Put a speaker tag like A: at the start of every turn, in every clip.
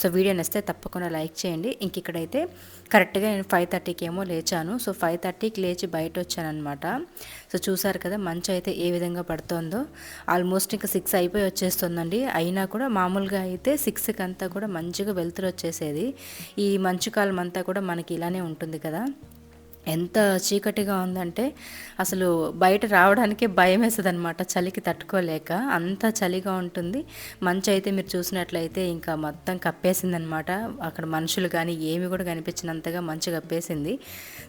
A: So video నచ్చితే తప్పకుండా like చేయండి. ఇంక ఇక్కడైతే కరెక్ట్గా నేను ఫైవ్ థర్టీకి ఏమో లేచాను. సో ఫైవ్ థర్టీకి లేచి బయట వచ్చానమాట సో చూసారు కదా మంచు అయితే ఏ విధంగా పడుతుందో. ఆల్మోస్ట్ ఇంకా సిక్స్ అయిపోయి వచ్చేస్తుందండి. అయినా కూడా మామూలుగా అయితే సిక్స్కి అంతా కూడా మంచిగా వెలుతురు వచ్చేసేది. ఈ మంచు కాలం అంతా కూడా మనకి ఇలానే ఉంటుంది కదా. ఎంత చీకటిగా ఉందంటే అసలు బయట రావడానికే భయం వేస్తుంది అనమాట చలికి తట్టుకోలేక అంత చలిగా ఉంటుంది. మంచు అయితే మీరు చూసినట్లయితే ఇంకా మొత్తం కప్పేసింది అనమాట అక్కడ మనుషులు కానీ ఏమి కూడా కనిపించినంతగా మంచు కప్పేసింది.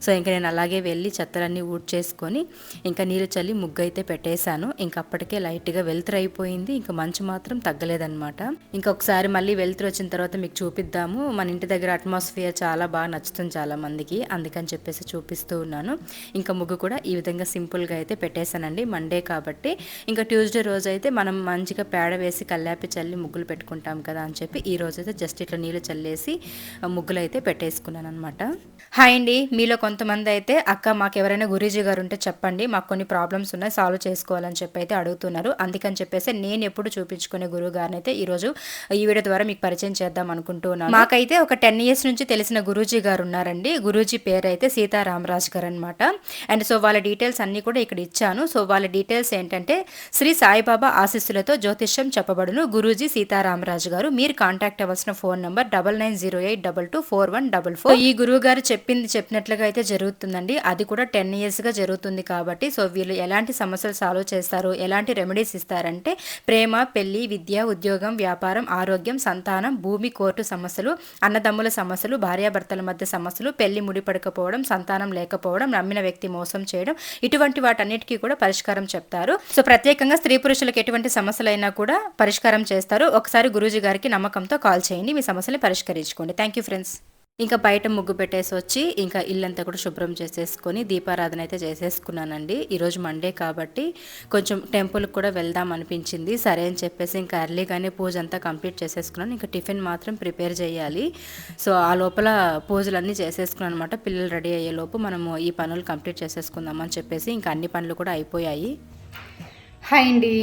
A: సో ఇంకా నేను అలాగే వెళ్ళి చెత్తలన్నీ ఊడ్ చేసుకొని ఇంకా నీళ్ళు చల్లి ముగ్గు అయితే పెట్టేశాను. ఇంకా అప్పటికే లైట్గా వెలుతురు అయిపోయింది. ఇంకా మంచు మాత్రం తగ్గలేదన్నమాట. ఇంకా ఒకసారి మళ్ళీ వెలుతురు వచ్చిన తర్వాత మీకు చూపిద్దాము. మన ఇంటి దగ్గర అట్మాస్ఫియర్ చాలా బాగా నచ్చుతుంది చాలా మందికి. అందుకని చెప్పేసి చూపిస్తూ ఉన్నాను. ఇంకా ముగ్గు కూడా ఈ విధంగా సింపుల్గా అయితే పెట్టేశానండి. మండే కాబట్టి ఇంకా ట్యూస్డే రోజు అయితే మనం మంచిగా పేడ వేసి కల్లాపి చల్లి ముగ్గులు పెట్టుకుంటాం కదా అని చెప్పి ఈ రోజు అయితే జస్ట్ ఇట్లా నీళ్ళు చల్లేసి ముగ్గులు అయితే పెట్టేసుకున్నాను అనమాట హాయ్ అండి. మీలో కొంతమంది అయితే అక్క మాకు ఎవరైనా గురూజీ గారు ఉంటే చెప్పండి. మాకు కొన్ని ప్రాబ్లమ్స్ ఉన్నాయి. సాల్వ్ చేసుకోవాలని చెప్పి అయితే అడుగుతున్నారు. అందుకని చెప్పేసి నేను ఎప్పుడు చూపించుకునే గురువు గారిని అయితే ఈరోజు ఈ వీడియో ద్వారా మీకు పరిచయం చేద్దాం అనుకుంటున్నాను మాకైతే ఒక టెన్ ఇయర్స్ నుంచి తెలిసిన గురూజీ గారు ఉన్నారండి. గురూజీ పేరు అయితే రామరాజ్ గారు అనమాట అండ్ సో వాళ్ళ డీటెయిల్స్ అన్ని కూడా ఇక్కడ ఇచ్చాను. సో వాళ్ళ డీటెయిల్స్ ఏంటంటే శ్రీ సాయిబాబా ఆశీస్సులతో జ్యోతిష్యం చెప్పబడును. గురూజీ సీతారామరాజు గారు మీరు కాంటాక్ట్ అవ్వాల్సిన phone number double nine zero eight double two four one double four. ఈ గురువు గారు చెప్పింది చెప్పినట్లుగా అయితే జరుగుతుందండి. అది కూడా టెన్ ఇయర్స్గా జరుగుతుంది కాబట్టి సో వీళ్ళు ఎలాంటి సమస్యలు సాల్వ్ చేస్తారు ఎలాంటి రెమెడీస్ ఇస్తారంటే ప్రేమ పెళ్ళి విద్య ఉద్యోగం వ్యాపారం ఆరోగ్యం సంతానం భూమి కోర్టు సమస్యలు అన్నదమ్ముల సమస్యలు భార్యాభర్తల మధ్య సమస్యలు పెళ్ళి ముడిపడకపోవడం సంతానం లేకపోవడం నమ్మిన వ్యక్తి మోసం చేయడం ఇటువంటి వాటన్నిటికీ కూడా పరిష్కారం చెప్తారు. సో ప్రత్యేకంగా స్త్రీ పురుషులకు ఎటువంటి సమస్యలైనా కూడా పరిష్కారం చేస్తారు. ఒకసారి గురూజీ గారికి నమ్మకంతో కాల్ చేయండి. మీ సమస్యని పరిష్కరించుకోండి. Thank you friends. ఇంకా బయట ముగ్గు పెట్టేసి వచ్చి ఇంకా ఇల్లంతా కూడా శుభ్రం చేసేసుకొని దీపారాధన అయితే చేసేసుకున్నానండి. ఈరోజు మండే కాబట్టి కొంచెం టెంపుల్కి కూడా వెళ్దాం అనిపించింది. సరే అని చెప్పేసి ఇంకా ఎర్లీగానే పూజ అంతా కంప్లీట్ చేసేసుకున్నాను. ఇంకా టిఫిన్ మాత్రం ప్రిపేర్ చేయాలి. సో ఆ లోపల పూజలన్నీ చేసేసుకున్నాను అనమాట పిల్లలు రెడీ అయ్యే లోపు మనము ఈ పనులు కంప్లీట్ చేసేసుకుందాం అని చెప్పేసి ఇంకా అన్ని పనులు కూడా అయిపోయాయి.
B: హాయ్ అండి.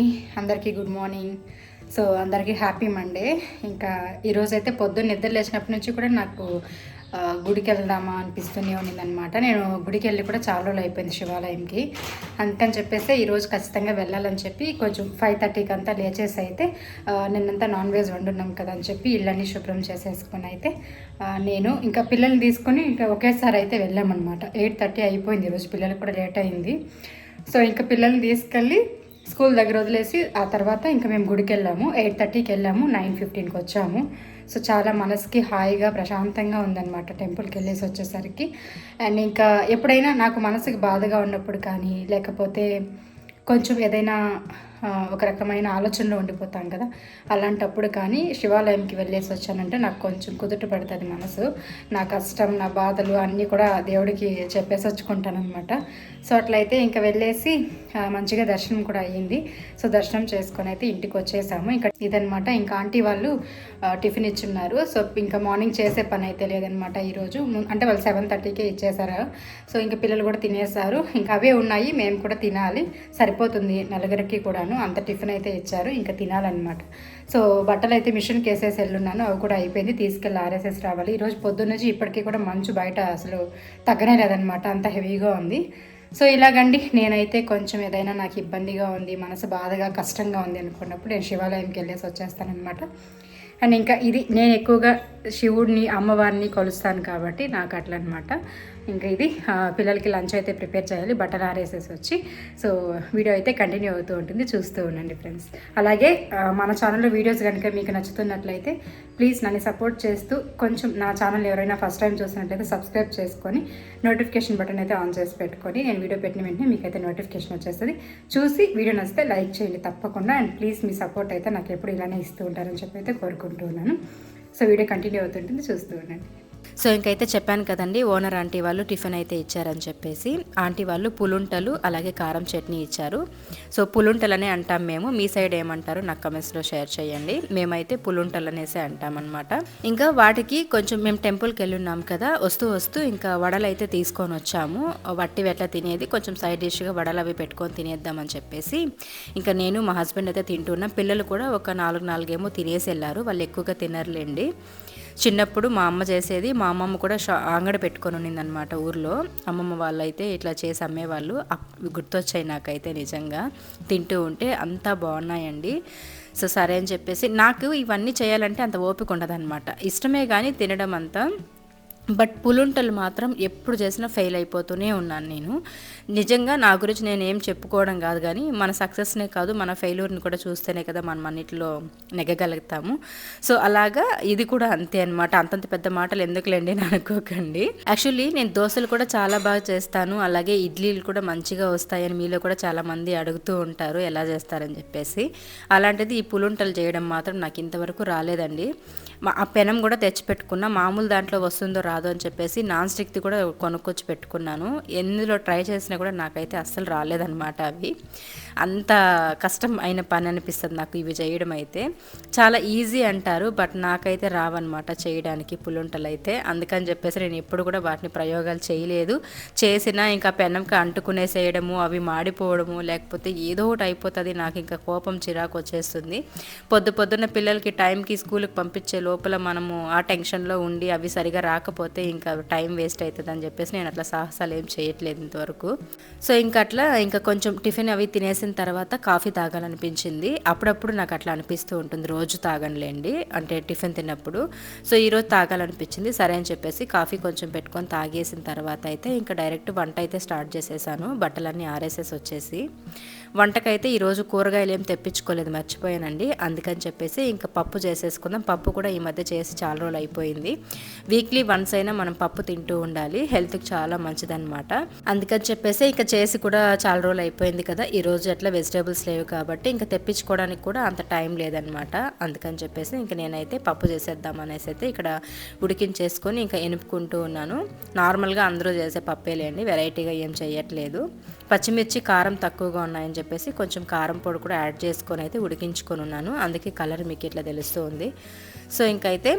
B: అందరికీ గుడ్ మార్నింగ్. సో అందరికీ హ్యాపీ మండే. ఇంకా ఈరోజు అయితే పొద్దున్న నిద్ర లేచినప్పటి నుంచి కూడా నాకు గుడికి వెళ్దామా అనిపిస్తూనే ఉన్నిందనమాట నేను గుడికి వెళ్ళి కూడా చాలా రోజులు అయిపోయింది శివాలయంకి. అందుకని చెప్పేసి ఈరోజు ఖచ్చితంగా వెళ్ళాలని చెప్పి కొంచెం ఫైవ్ థర్టీకి అంతా లేచేసి అయితే నిన్నంతా నాన్ వెజ్ వండున్నాం కదా అని చెప్పి ఇళ్ళని శుభ్రం చేసేసుకొని అయితే నేను ఇంకా పిల్లల్ని తీసుకొని ఇంకా ఒకేసారి అయితే వెళ్ళామన్నమాట. ఎయిట్ థర్టీ అయిపోయింది ఈరోజు పిల్లలు కూడా లేట్ అయింది. సో ఇంకా పిల్లల్ని తీసుకెళ్ళి స్కూల్ దగ్గర వదిలేసి ఆ తర్వాత ఇంకా మేము గుడికి వెళ్ళాము ఎయిట్ థర్టీకి వెళ్ళాము. నైన్ ఫిఫ్టీన్కి వచ్చాము. సో చాలా మనసుకి హాయిగా ప్రశాంతంగా ఉందన్నమాట టెంపుల్కి వెళ్ళేసి వచ్చేసరికి. అండ్ ఇంకా ఎప్పుడైనా నాకు మనసుకి బాధగా ఉన్నప్పుడు కానీ లేకపోతే కొంచెం ఏదైనా ఒక రకమైన ఆలోచనలో ఉండిపోతాం కదా. అలాంటప్పుడు కానీ శివాలయంకి వెళ్ళేసి వచ్చానంటే నాకు కొంచెం కుదుట పడుతుంది మనసు. నా కష్టం నా బాధలు అన్నీ కూడా దేవుడికి చెప్పేసి వచ్చుకుంటానమాట సో అట్లయితే ఇంకా వెళ్ళేసి మంచిగా దర్శనం కూడా అయ్యింది. సో దర్శనం చేసుకొని అయితే ఇంటికి వచ్చేసాము. ఇంకా ఇదనమాట ఇంకా ఆంటీ వాళ్ళు టిఫిన్ ఇచ్చున్నారు. సో ఇంకా మార్నింగ్ చేసే పని అయితే లేదనమాట ఈరోజు. అంటే వాళ్ళు సెవెన్ థర్టీకే ఇచ్చేసారు. సో ఇంకా పిల్లలు కూడా తినేసారు. ఇంకా అవే ఉన్నాయి. మేము కూడా తినాలి. సరిపోతుంది నలుగురికి కూడాను. అంత టిఫిన్ అయితే ఇచ్చారు. ఇంకా తినాలన్నమాట. సో బట్టలు అయితే మిషన్కి వేసేసి వెళ్ళున్నాను అవి కూడా అయిపోయింది. తీసుకెళ్ళి ఆర్ఎస్ఎస్ రావాలి. ఈరోజు పొద్దున్న నుంచి ఇప్పటికీ కూడా మంచు బయట అసలు తగ్గనే లేదనమాట అంత హెవీగా ఉంది. సో ఇలాగండి. నేనైతే కొంచెం ఏదైనా నాకు ఇబ్బందిగా ఉంది మనసు బాధగా కష్టంగా ఉంది అనుకున్నప్పుడు నేను శివాలయంకి వెళ్ళేసి వచ్చేస్తానమాట అండ్ ఇంకా ఇది నేను ఎక్కువగా శివుడిని అమ్మవారిని కొలుస్తాను కాబట్టి నాకు అట్లా అనమాట ఇంకా ఇది పిల్లలకి లంచ్ అయితే ప్రిపేర్ చేయాలి బట్టలు ఆరేసేసి వచ్చి. సో వీడియో అయితే కంటిన్యూ అవుతూ ఉంటుంది చూస్తూ ఉండండి ఫ్రెండ్స్. అలాగే మన ఛానల్లో వీడియోస్ కనుక మీకు నచ్చుతున్నట్లయితే ప్లీజ్ నన్ను సపోర్ట్ చేస్తూ కొంచెం నా ఛానల్ ఎవరైనా ఫస్ట్ టైం చూసినట్లయితే సబ్స్క్రైబ్ చేసుకొని నోటిఫికేషన్ బటన్ అయితే ఆన్ చేసి పెట్టుకొని నేను వీడియో పెట్టిన వెంటనే మీకైతే నోటిఫికేషన్ వచ్చేస్తుంది. చూసి వీడియో నచ్చితే లైక్ చేయండి తప్పకుండా అండ్ ప్లీజ్ మీ సపోర్ట్ అయితే నాకు ఎప్పుడు ఇలానే ఇస్తూ ఉంటారని చెప్పి అయితే కోరుకుంటున్నాను సో వీడియో కంటిన్యూ అవుతుంటుంది చూస్తూ ఉండండి.
A: సో ఇంకైతే చెప్పాను కదండి ఓనర్ ఆంటీ వాళ్ళు టిఫిన్ అయితే ఇచ్చారని చెప్పేసి. ఆంటీ వాళ్ళు పులుంటలు అలాగే కారం చట్నీ ఇచ్చారు. సో పులుంటలనే అంటాం మేము. మీ సైడ్ ఏమంటారు నాకు కమెంట్స్లో షేర్ చేయండి. మేమైతే పులుంటలు అనేసి అంటామన్నమాట. ఇంకా వాటికి కొంచెం మేము టెంపుల్కి వెళ్ళి ఉన్నాం కదా వస్తూ వస్తూ ఇంకా వడలు అయితే తీసుకొని వచ్చాము. వట్టి వెట్ల తినేది కొంచెం సైడ్ డిష్గా వడలు అవి పెట్టుకొని తినేద్దామని చెప్పేసి. ఇంకా నేను మా హస్బెండ్ అయితే తింటున్నాం. పిల్లలు కూడా ఒక నాలుగు నాలుగేమో తినేసి వెళ్ళారు. వాళ్ళు ఎక్కువగా తినరులేండి. చిన్నప్పుడు మా అమ్మ చేసేది మా అమ్మమ్మ కూడా షా అంగడి పెట్టుకొని ఉన్నిందనమాట ఊర్లో. అమ్మమ్మ వాళ్ళు అయితే ఇట్లా చేసి అమ్మేవాళ్ళు. అప్- గుర్తొచ్చాయి నాకైతే నిజంగా. తింటూ ఉంటే అంతా బాగున్నాయండి. సో సరే అని చెప్పేసి నాకు ఇవన్నీ చేయాలంటే అంత ఓపిక ఉండదన్నమాట. ఇష్టమే కానీ తినడం అంతా బట్ పులుంటలు మాత్రం ఎప్పుడు చేసినా ఫెయిల్ అయిపోతూనే ఉన్నాను నేను. నిజంగా నా గురించి నేను ఏం చెప్పుకోవడం కాదు కానీ మన సక్సెస్నే కాదు మన ఫెయిల్యూర్ని కూడా చూస్తేనే కదా మనం అన్నిటిలో నెగ్గగలుగుతాము. సో అలాగా ఇది కూడా అంతే అనమాట అంతంత పెద్ద మాటలు ఎందుకులేండి అని అనుకోకండి. యాక్చువల్లీ నేను దోశలు కూడా చాలా బాగా చేస్తాను. అలాగే ఇడ్లీలు కూడా మంచిగా వస్తాయని మీలో కూడా చాలామంది అడుగుతూ ఉంటారు ఎలా చేస్తారని చెప్పేసి. అలాంటిది ఈ పులుంటలు చేయడం మాత్రం నాకు ఇంతవరకు రాలేదండి. మా- ఆ పెనం కూడా తెచ్చిపెట్టుకున్న. మామూలు దాంట్లో వస్తుందో రాదు అని చెప్పేసి నాన్ స్టిక్ది కూడా కొనుక్కొచ్చి పెట్టుకున్నాను. ఎందులో ట్రై చేసినా కూడా నాకైతే అస్సలు రాలేదన్నమాట అవి. అంత కష్టం అయిన పని అనిపిస్తుంది నాకు ఇవి చేయడం అయితే చాలా ఈజీ అంటారు బట్ నాకైతే రావన్నమాట చేయడానికి పులుంటలు అయితే అందుకని చెప్పేసి నేను ఎప్పుడు కూడా వాటిని ప్రయోగాలు చేయలేదు. చేసినా ఇంకా పెనంకి అంటుకునేసేయడము అవి మాడిపోవడము లేకపోతే ఏదో ఒకటి అయిపోతుంది. నాకు ఇంకా కోపం చిరాకు వచ్చేస్తుంది. పొద్దు పొద్దున్న పిల్లలకి టైంకి స్కూల్కి పంపించే లోపల మనము ఆ టెన్షన్లో ఉండి అవి సరిగా రాకపోతే ఇంకా టైం వేస్ట్ అవుతుంది అని చెప్పేసి నేను అట్లా సాహసాలు ఏం చేయట్లేదు ఇంతవరకు. సో ఇంకా అట్లా ఇంకా కొంచెం టిఫిన్ అవి తినేసిన తర్వాత కాఫీ తాగాలనిపించింది. అప్పుడప్పుడు నాకు అట్లా అనిపిస్తూ ఉంటుంది రోజు తాగనులేండి అంటే టిఫిన్ తిన్నప్పుడు. సో ఈరోజు తాగాలనిపించింది. సరే అని చెప్పేసి కాఫీ కొంచెం పెట్టుకొని తాగేసిన తర్వాత అయితే ఇంకా డైరెక్ట్ వంట అయితే స్టార్ట్ చేసేసాను. బట్టలన్నీ ఆరేసేసి వచ్చేసి. వంటకైతే ఈరోజు కూరగాయలు ఏం తెప్పించుకోలేదు మర్చిపోయానండి. అందుకని చెప్పేసి ఇంకా పప్పు చేసేసుకుందాం. పప్పు కూడా ఈ మధ్య చేసి చాలా రోజులు అయిపోయింది. వీక్లీ వన్స్ అయినా మనం పప్పు తింటూ ఉండాలి. హెల్త్కి చాలా మంచిదన్నమాట. అందుకని చెప్పేసి ఇంకా చేసి కూడా చాలా రోజులు అయిపోయింది కదా. ఈ రోజు అట్లా వెజిటేబుల్స్ లేవు కాబట్టి ఇంకా తెప్పించుకోవడానికి కూడా అంత టైం లేదనమాట అందుకని చెప్పేసి ఇంకా నేనైతే పప్పు చేసేద్దాం అనేసి అయితే ఇక్కడ ఉడికించేసుకొని ఇంకా ఎనుపుకుంటూ ఉన్నాను. నార్మల్గా అందరూ చేసే పప్పేలేండి వెరైటీగా ఏం చేయట్లేదు పచ్చిమిర్చి కారం తక్కువగా ఉన్నాయని చెప్పేసి కొంచెం కారం పొడి కూడా యాడ్ చేసుకొని అయితే ఉడికించుకొని ఉన్నాను. అందుకే కలర్ మీకు ఇట్లా తెలుస్తుంది సో ఇంకైతే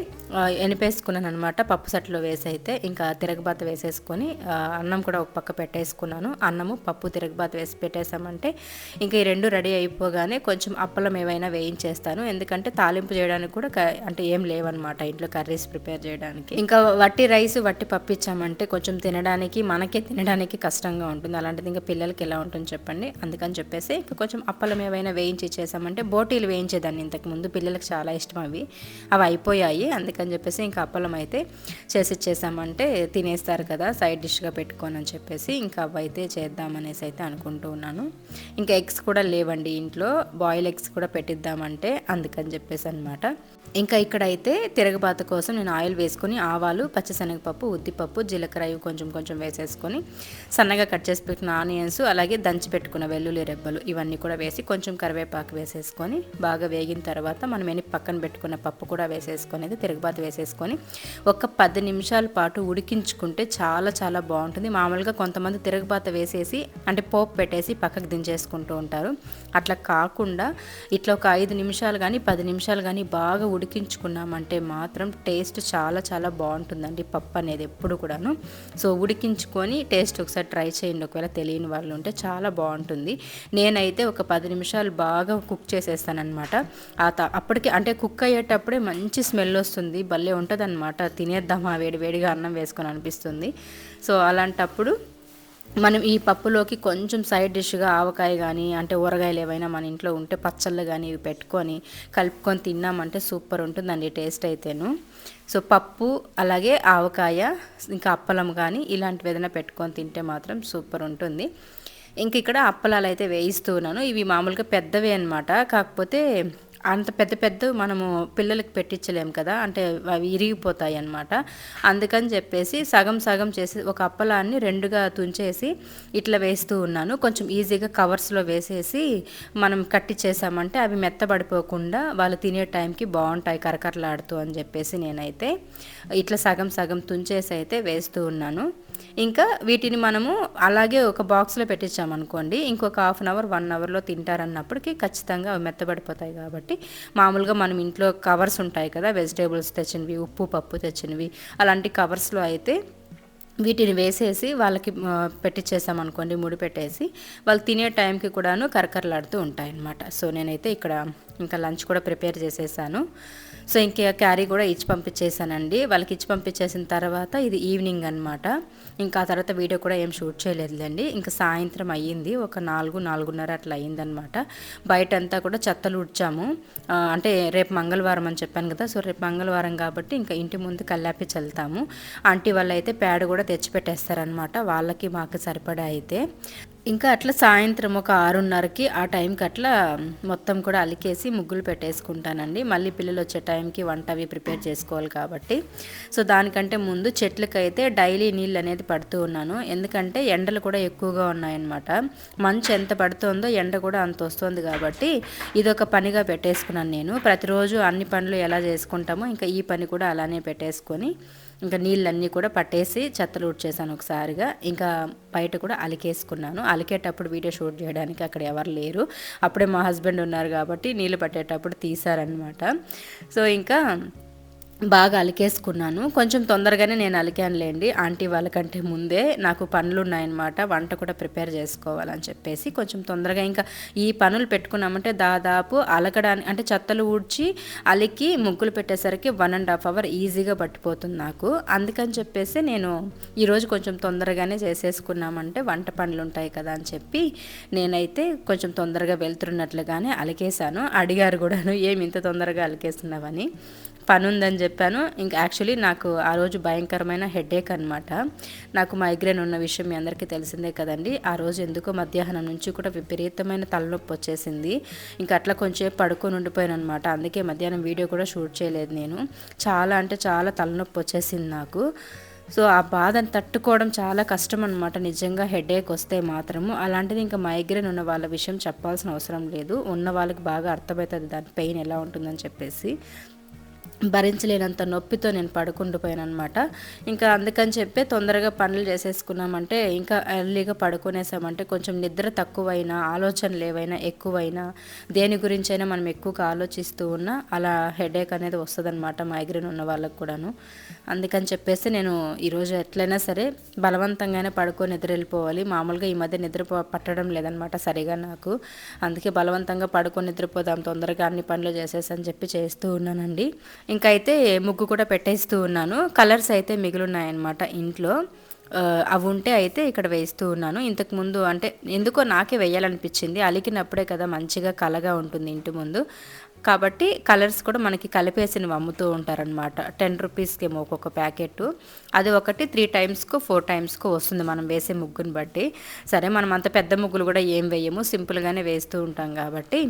A: ఎనిపేసుకున్నాను అనమాట పప్పు సట్లో వేసి అయితే ఇంకా తిరగబాత వేసేసుకొని అన్నం కూడా ఒక పక్క పెట్టేసుకున్నాను. అన్నము పప్పు తిరగబాత వేసి పెట్టేసామంటే ఇంకా ఈ రెండు రెడీ అయిపోగానే కొంచెం అప్పలం ఏవైనా వేయించేస్తాను. ఎందుకంటే తాలింపు చేయడానికి కూడా అంటే ఏం లేవన్నమాట ఇంట్లో కర్రీస్ ప్రిపేర్ చేయడానికి. ఇంకా వట్టి రైస్ వట్టి పప్పు ఇచ్చామంటే కొంచెం తినడానికి మనకే తినడానికి కష్టంగా ఉంటుంది. అలాంటిది ఇంకా పిల్లలకి ఎలా ఉంటుంది చెప్పండి. అందుకని చెప్పేసి ఇంకా కొంచెం అప్పలం ఏవైనా వేయించి ఇచ్చేసామంటే బోటీలు వేయించేదాన్ని ఇంతకు ముందు. చాలా ఇష్టం అవి. అవి అయిపోయాయి. అందుకని చెప్పేసి ఇంకా అప్పలం అయితే చేసి ఇచ్చేసామంటే తినేస్తారు కదా సైడ్ డిష్గా పెట్టుకొని అని చెప్పేసి ఇంకా అవి అయితే చేద్దామనేసి అయితే అనుకుంటూ ఉన్నాను. ఇంకా ఎగ్స్ కూడా లేవండి ఇంట్లో బాయిల్ ఎగ్స్ కూడా పెట్టిద్దామంటే అందుకని చెప్పేసి అనమాట ఇంకా ఇక్కడైతే తిరగబాత కోసం నేను ఆయిల్ వేసుకొని ఆవాలు పచ్చిశనగపప్పు ఉద్దిపప్పు జీలకర్ర ఇవి కొంచెం కొంచెం వేసేసుకొని సన్నగా కట్ చేసి పెట్టిన ఆనియన్స్ అలాగే దంచి పెట్టుకున్న వెల్లుల్లి రెబ్బలు ఇవన్నీ కూడా వేసి కొంచెం కరివేపాకు వేసేసుకొని బాగా వేగిన తర్వాత మనం ఎన్ని పక్కన పెట్టుకున్న పప్పు కూడా వేసేసుకొని అయితే తిరగబాత వేసేసుకొని ఒక పది నిమిషాల పాటు ఉడికించుకుంటే చాలా చాలా బాగుంటుంది. మామూలుగా కొంతమంది తిరగబాత వేసేసి అంటే పోపు పెట్టేసి పక్కకు దించేసుకుంటూ ఉంటారు. అట్లా కాకుండా ఇట్లా ఒక ఐదు నిమిషాలు కానీ పది నిమిషాలు కానీ బాగా ఉడికించుకున్నామంటే మాత్రం టేస్ట్ చాలా చాలా బాగుంటుందండి పప్పు అనేది ఎప్పుడు కూడాను. సో ఉడికించుకొని టేస్ట్ ఒకసారి ట్రై చేయండి. ఒకవేళ తెలియని వాళ్ళు ఉంటే చాలా బాగుంటుంది. నేనైతే ఒక పది నిమిషాలు బాగా కుక్ చేసేస్తానమాట ఆ త అప్పటికి అంటే కుక్ అయ్యేటప్పుడే మంచి స్మెల్ వస్తుంది. భలే ఉంటుంది అనమాట తినేద్దాం వేడి వేడిగా అన్నం వేసుకొని అనిపిస్తుంది. సో అలాంటప్పుడు మనం ఈ పప్పులోకి కొంచెం సైడ్ డిష్గా ఆవకాయ కానీ అంటే ఊరగాయలు ఏవైనా మన ఇంట్లో ఉంటే పచ్చళ్ళు కానీ ఇవి పెట్టుకొని కలుపుకొని తిన్నామంటే సూపర్ ఉంటుందండి టేస్ట్ అయితేను. సో పప్పు అలాగే ఆవకాయ ఇంకా అప్పలం కానీ ఇలాంటివి ఏదైనా పెట్టుకొని తింటే మాత్రం సూపర్ ఉంటుంది. ఇంక ఇక్కడ అప్పలాలు అయితే వేయిస్తూ ఉన్నాను. ఇవి మామూలుగా పెద్దవి అనమాట కాకపోతే అంత పెద్ద పెద్ద మనము పిల్లలకి పెట్టించలేము కదా అంటే అవి ఇరిగిపోతాయి అన్నమాట. అందుకని చెప్పేసి సగం సగం చేసి ఒక అప్పలాన్ని రెండుగా తుంచేసి ఇట్లా వేస్తూ ఉన్నాను. కొంచెం ఈజీగా కవర్స్లో వేసేసి మనం కట్టించేసామంటే అవి మెత్తబడిపోకుండా వాళ్ళు తినే టైంకి బాగుంటాయి కరకరలాడుతూ అని చెప్పేసి నేనైతే ఇట్లా సగం సగం తుంచేసి అయితే వేస్తూ ఉన్నాను. ఇంకా వీటిని మనము అలాగే ఒక బాక్స్లో పెట్టించామనుకోండి ఇంకొక హాఫ్ అన్ అవర్ వన్ అవర్లో తింటారన్నప్పటికీ ఖచ్చితంగా అవి మెత్తబడిపోతాయి కాబట్టి మామూలుగా మనం ఇంట్లో కవర్స్ ఉంటాయి కదా వెజిటేబుల్స్ తెచ్చినవి ఉప్పు పప్పు తెచ్చినవి అలాంటి కవర్స్లో అయితే వీటిని వేసేసి వాళ్ళకి పెట్టించేసామనుకోండి ముడి పెట్టేసి వాళ్ళు తినే టైంకి కూడాను కరకరలాడుతూ ఉంటాయి అన్నమాట సో నేనైతే ఇక్కడ ఇంకా లంచ్ కూడా ప్రిపేర్ చేసేసాను. సో ఇంకా క్యారీ కూడా ఇచ్చి పంపించేసానండి వాళ్ళకి ఇచ్చి పంపించేసిన తర్వాత ఇది ఈవినింగ్ అనమాట ఇంకా ఆ తర్వాత వీడియో కూడా ఏం షూట్ చేయలేదులేండి. ఇంకా సాయంత్రం అయ్యింది. ఒక నాలుగు నాలుగున్నర అట్లా అయ్యిందనమాట బయట అంతా కూడా చెత్తలు ఉడ్చాము. అంటే రేపు మంగళవారం అని చెప్పాను కదా. సో రేపు మంగళవారం కాబట్టి ఇంకా ఇంటి ముందు కల్లాపి చల్లుతాము. ఆంటీ వాళ్ళు అయితే ప్యాడ్ కూడా తెచ్చిపెట్టేస్తారనమాట వాళ్ళకి మాకు సరిపడా అయితే. ఇంకా అట్లా సాయంత్రం ఒక ఆరున్నరకి ఆ టైంకి అట్లా మొత్తం కూడా అలికేసి ముగ్గులు పెట్టేసుకుంటానండి. మళ్ళీ పిల్లలు వచ్చే టైంకి వంట అవి ప్రిపేర్ చేసుకోవాలి కాబట్టి. సో దానికంటే ముందు చెట్లకైతే డైలీ నీళ్ళు అనేది పడుతూ ఉన్నాను. ఎందుకంటే ఎండలు కూడా ఎక్కువగా ఉన్నాయన్నమాట. మంచు ఎంత పడుతుందో ఎండ కూడా అంత వస్తుంది కాబట్టి ఇదొక పనిగా పెట్టేసుకున్నాను నేను. ప్రతిరోజు అన్ని పనులు ఎలా చేసుకుంటామో ఇంకా ఈ పని కూడా అలానే పెట్టేసుకొని ఇంకా నీళ్ళన్నీ కూడా పట్టేసి చెత్తలు ఉడ్చేసాను ఒకసారిగా. ఇంకా బయట కూడా అలికేసుకున్నాను. అలికేటప్పుడు వీడియో షూట్ చేయడానికి అక్కడ ఎవరు లేరు. అప్పుడే మా హస్బెండ్ ఉన్నారు కాబట్టి నీళ్ళు పట్టేటప్పుడు తీశారనమాట సో ఇంకా బాగా అలికేసుకున్నాను. కొంచెం తొందరగానే నేను అలికానులేండి. ఆంటీ వాళ్ళకంటే ముందే నాకు పనులు ఉన్నాయన్నమాట వంట కూడా ప్రిపేర్ చేసుకోవాలని చెప్పేసి కొంచెం తొందరగా ఇంకా ఈ పనులు పెట్టుకున్నామంటే దాదాపు అలకడానికి అంటే చెత్తలు ఊడ్చి అలికి ముగ్గులు పెట్టేసరికి వన్ అండ్ హాఫ్ అవర్ ఈజీగా పట్టిపోతుంది నాకు. అందుకని చెప్పేసి నేను ఈరోజు కొంచెం తొందరగానే చేసేసుకున్నామంటే వంట పనులు ఉంటాయి కదా అని చెప్పి నేనైతే కొంచెం తొందరగా వెళ్తున్నట్లుగానే అలికేశాను. అడిగారు కూడాను ఏమి ఇంత తొందరగా అలికేస్తున్నావని? పని ఉందని చెప్పాను. ఇంకా యాక్చువల్లీ నాకు ఆ రోజు భయంకరమైన హెడేక్ అనమాట నాకు మైగ్రేన్ ఉన్న విషయం మీ అందరికీ తెలిసిందే కదండి. ఆ రోజు ఎందుకో మధ్యాహ్నం నుంచి కూడా విపరీతమైన తలనొప్పి వచ్చేసింది. ఇంకా అట్లా కొంచెం పడుకొని ఉండిపోయాను అనమాట అందుకే మధ్యాహ్నం వీడియో కూడా షూట్ చేయలేదు నేను. చాలా అంటే చాలా తలనొప్పి వచ్చేసింది నాకు. సో ఆ బాధను తట్టుకోవడం చాలా కష్టం అనమాట నిజంగా హెడేక్ వస్తే మాత్రము. అలాంటిది ఇంకా మైగ్రేన్ ఉన్న వాళ్ళ విషయం చెప్పాల్సిన అవసరం లేదు. ఉన్న వాళ్ళకి బాగా అర్థమవుతుంది దాని పెయిన్ ఎలా ఉంటుందని చెప్పేసి. భరించలేనంత నొప్పితో నేను పడుకుండిపోయానమాట ఇంకా అందుకని చెప్పి తొందరగా పనులు చేసేసుకున్నామంటే ఇంకా ఎర్లీగా పడుకునేసామంటే కొంచెం నిద్ర తక్కువైనా ఆలోచనలు ఏవైనా ఎక్కువైనా దేని గురించైనా మనం ఎక్కువగా ఆలోచిస్తూ ఉన్నా అలా హెడేక్ అనేది వస్తుందన్నమాట మైగ్రేన్ ఉన్న వాళ్ళకు కూడాను. అందుకని చెప్పేసి నేను ఈరోజు ఎట్లయినా సరే బలవంతంగానే పడుకొని నిద్ర వెళ్ళిపోవాలి మామూలుగా ఈ మధ్య నిద్ర పట్టడం లేదనమాట సరిగా నాకు. అందుకే బలవంతంగా పడుకొని నిద్రపోదాం తొందరగా అన్ని పనులు చేసేసి అని చెప్పి చేస్తూ ఉన్నానండి. ఇంకా అయితే ముగ్గు కూడా పెట్టేస్తూ ఉన్నాను. కలర్స్ అయితే మిగిలిన్నాయన్నమాట ఇంట్లో. అవి ఉంటే అయితే ఇక్కడ వేస్తూ ఉన్నాను. ఇంతకు ముందు అంటే ఎందుకో నాకే వేయాలనిపించింది. అలికినప్పుడే కదా మంచిగా కలగా ఉంటుంది ఇంటి ముందు. కాబట్టి కలర్స్ కూడా మనకి కలిపేసినవి అమ్ముతూ ఉంటారనమాట టెన్ రూపీస్కి ఏమో ఒక్కొక్క ప్యాకెట్ అది ఒకటి త్రీ టైమ్స్కు ఫోర్ టైమ్స్కు వస్తుంది మనం వేసే ముగ్గుని బట్టి. సరే మనం అంత పెద్ద ముగ్గులు కూడా ఏం వేయము. సింపుల్గానే వేస్తూ ఉంటాం కాబట్టి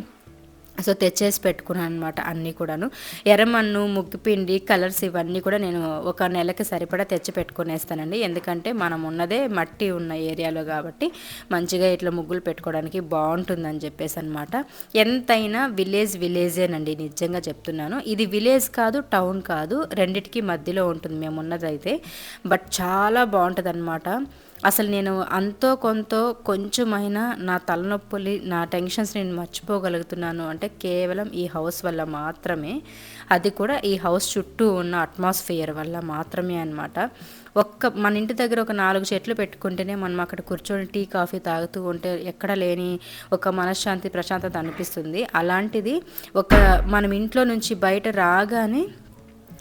A: సో తెచ్చేసి పెట్టుకున్నాను అనమాట అన్నీ కూడాను. ఎర్రమన్ను ముగ్గుపిండి కలర్స్ ఇవన్నీ కూడా నేను ఒక నెలకి సరిపడా తెచ్చి పెట్టుకునేస్తానండి. ఎందుకంటే మనం ఉన్నదే మట్టి ఉన్న ఏరియాలో కాబట్టి మంచిగా ఇట్లా ముగ్గులు పెట్టుకోవడానికి బాగుంటుందని చెప్పేసి అనమాట ఎంతైనా విలేజ్ విలేజేనండి నిజంగా చెప్తున్నాను. ఇది విలేజ్ కాదు టౌన్ కాదు రెండిటికి మధ్యలో ఉంటుంది మేము ఉన్నదైతే బట్ చాలా బాగుంటుంది అసలు నేను అంతో కొంత కొంచెమైనా నా తలనొప్పులు నా టెన్షన్స్ నేను మర్చిపోగలుగుతున్నాను. అంటే కేవలం ఈ హౌస్ వల్ల మాత్రమే అది కూడా ఈ హౌస్ చుట్టూ ఉన్న అట్మాస్ఫియర్ వల్ల మాత్రమే అన్నమాట. ఒక్క మన ఇంటి దగ్గర ఒక నాలుగు చెట్లు పెట్టుకుంటేనే మనం అక్కడ కూర్చొని టీ కాఫీ తాగుతూ ఉంటే ఎక్కడ లేని ఒక మనశ్శాంతి ప్రశాంతత అనిపిస్తుంది. అలాంటిది ఒక మనం ఇంట్లో నుంచి బయట రాగానే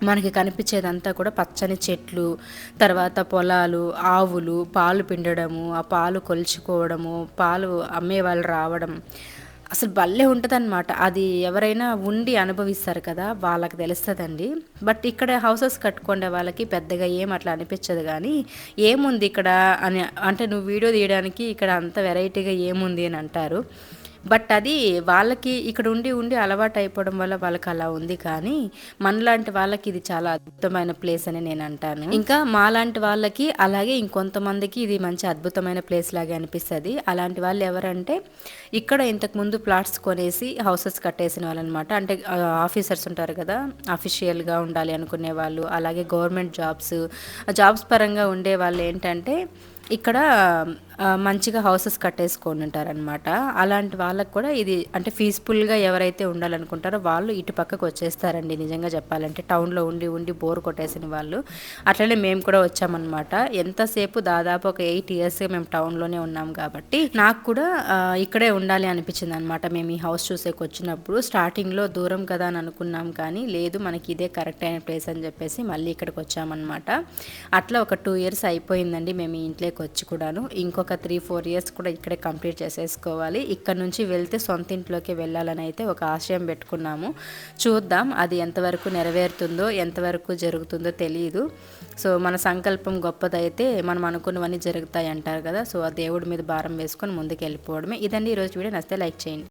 A: మనకి కనిపించేదంతా కూడా పచ్చని చెట్లు తర్వాత పొలాలు ఆవులు పాలు పిండడము ఆ పాలు కొలుచుకోవడము పాలు అమ్మే వాళ్ళు రావడం. అసలు భలే ఉంటుందన్నమాట. అది ఎవరైనా ఉండి అనుభవిస్తారు కదా వాళ్ళకి తెలుస్తుందండి. బట్ ఇక్కడ హౌసెస్ కట్టుకునే వాళ్ళకి పెద్దగా ఏం అట్లా అనిపించదు కానీ ఏముంది ఇక్కడ అని అంటే నువ్వు వీడియో తీయడానికి ఇక్కడ అంత వెరైటీగా ఏముంది అని అంటారు. బట్ అది వాళ్ళకి ఇక్కడ ఉండి ఉండి అలవాటు అయిపోవడం వల్ల వాళ్ళకి అలా ఉంది కానీ మనలాంటి వాళ్ళకి ఇది చాలా అద్భుతమైన ప్లేస్ అని నేను అంటాను. ఇంకా మాలాంటి వాళ్ళకి అలాగే ఇంకొంతమందికి ఇది మంచి అద్భుతమైన ప్లేస్ లాగా అనిపిస్తుంది. అలాంటి వాళ్ళు ఎవరంటే ఇక్కడ ఇంతకుముందు ప్లాట్స్ కొనేసి హౌసెస్ కట్టేసిన వాళ్ళు అనమాట అంటే ఆఫీసర్స్ ఉంటారు కదా అఫీషియల్గా ఉండాలి అనుకునే వాళ్ళు అలాగే గవర్నమెంట్ జాబ్స్ జాబ్స్ పరంగా ఉండే వాళ్ళు ఏంటంటే ఇక్కడ మంచిగా హౌసెస్ కట్టేసుకొని ఉంటారనమాట అలాంటి వాళ్ళకు కూడా ఇది అంటే పీస్ఫుల్గా ఎవరైతే ఉండాలనుకుంటారో వాళ్ళు ఇటు పక్కకు వచ్చేస్తారండి. నిజంగా చెప్పాలంటే టౌన్లో ఉండి ఉండి బోర్ కొట్టేసిన వాళ్ళు. అట్లనే మేము కూడా వచ్చామన్నమాట. ఎంతసేపు దాదాపు ఒక ఎయిట్ ఇయర్స్ మేము టౌన్లోనే ఉన్నాం కాబట్టి నాకు కూడా ఇక్కడే ఉండాలి అనిపించింది అనమాట మేము ఈ హౌస్ చూసేకి వచ్చినప్పుడు స్టార్టింగ్లో దూరం కదా అని అనుకున్నాం కానీ లేదు మనకి ఇదే కరెక్ట్ అయిన ప్లేస్ అని చెప్పేసి మళ్ళీ ఇక్కడికి వచ్చామన్నమాట. అట్లా ఒక టూ ఇయర్స్ అయిపోయిందండి మేము ఇంట్లో ఇక్కడికి వచ్చి కూడాను ఇంకొక త్రీ ఫోర్ ఇయర్స్ కూడా ఇక్కడే కంప్లీట్ చేసేసుకోవాలి. ఇక్కడ నుంచి వెళ్తే సొంత ఇంట్లోకి వెళ్ళాలని అయితే ఒక ఆశయం పెట్టుకున్నాము. చూద్దాం అది ఎంతవరకు నెరవేరుతుందో ఎంతవరకు జరుగుతుందో తెలియదు సో మన సంకల్పం గొప్పదైతే మనం అనుకున్నవన్నీ జరుగుతాయి అంటారు కదా సో ఆ దేవుడి మీద భారం వేసుకొని ముందుకు వెళ్ళిపోవడమే ఇదండి ఈరోజు వీడియో. నచ్చితే లైక్ చేయండి.